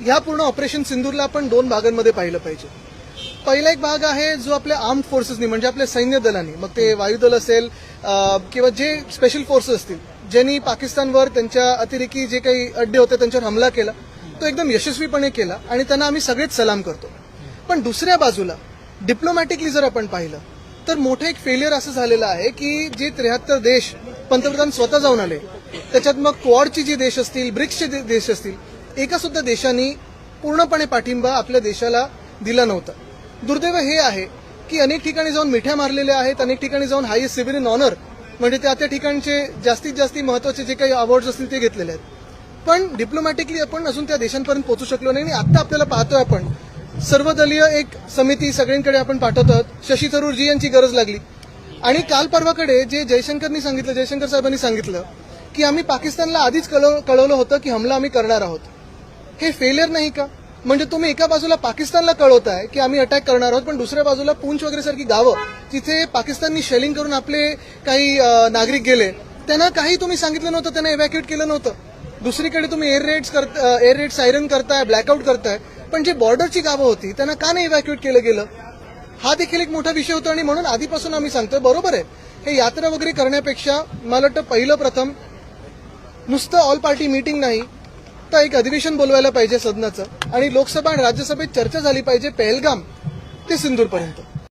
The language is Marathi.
ह्या पूर्ण ऑपरेशन सिंदूरला आपण दोन भागांमध्ये पाहिलं पाहिजे. पहिला एक भाग आहे जो आपल्या आर्म फोर्सेसनी म्हणजे आपल्या सैन्य दलांनी मग ते वायुदल असेल किंवा जे स्पेशल फोर्सेस असतील ज्यांनी पाकिस्तानवर त्यांच्या अतिरेकी जे काही अड्डे होते त्यांच्यावर हमला केला तो एकदम यशस्वीपणे केला आणि त्यांना आम्ही सगळेच सलाम करतो. पण दुसऱ्या बाजूला डिप्लोमॅटिकली जर आपण पाहिलं तर मोठं एक फेलियर असं झालेलं आहे की जे त्र्याहत्तर देश पंतप्रधान स्वतः जाऊन आले त्याच्यात मग क्वाडची जी देश असतील ब्रिक्सचे देश असतील एका सुद्धा देशांनी पूर्णपणे पाठिंबा आपल्या देशाला दिला नव्हता. दुर्दैव हे आहे की अनेक ठिकाणी जाऊन मिठ्या मारलेल्या आहेत अनेक ठिकाणी जाऊन हायेस्ट सिव्हिल ऑनर म्हणजे त्या त्या ठिकाणचे जास्तीत जास्त महत्त्वाचे जे काही अवॉर्ड्स असतील ते घेतलेले आहेत. पण डिप्लोमॅटिकली आपण अजून त्या देशांपर्यंत पोहोचू शकलो नाही आणि आता आपल्याला पाहतोय आपण सर्वदलीय एक समिती सगळ्यांकडे आपण पाठवत आहोत. शशी थरूरजी यांची गरज लागली. आणि काल परवाकडे जे जयशंकरनी सांगितलं जयशंकर साहेबांनी सांगितलं की आम्ही पाकिस्तानला आधीच कळव- कळवलं होतं की हमला आम्ही करणार आहोत. हे फेलियर नाही का? म्हणजे तुम्ही एका बाजूला पाकिस्तानला कळवताय की आम्ही अटॅक करणार आहोत पण दुसऱ्या बाजूला पूंछ वगैरे सारखी गावं तिथे पाकिस्ताननी शेलिंग करून आपले काही नागरिक गेले त्यांना काही तुम्ही सांगितलं नव्हतं त्यांना इव्हॅक्युएट केलं नव्हतं. दुसरीकडे तुम्ही air raids air raid siren करताय ब्लॅकआउट करताय पण जे बॉर्डरची गावं होती त्यांना का नाही इव्हॅक्युएट केलं गेलं? हा देखील एक मोठा विषय होता आणि म्हणून आधीपासून आम्ही सांगतोय बरोबर आहे. हे यात्रा वगैरे करण्यापेक्षा मला वाटतं पहिलं प्रथम नुसतं ऑल पार्टी मीटिंग नाही तर एक अधिवेशन बोलवायला पाहिजे सदनाचं आणि लोकसभा आणि राज्यसभेत चर्चा झाली पाहिजे पहलगाम ते सिंदूरपर्यंत.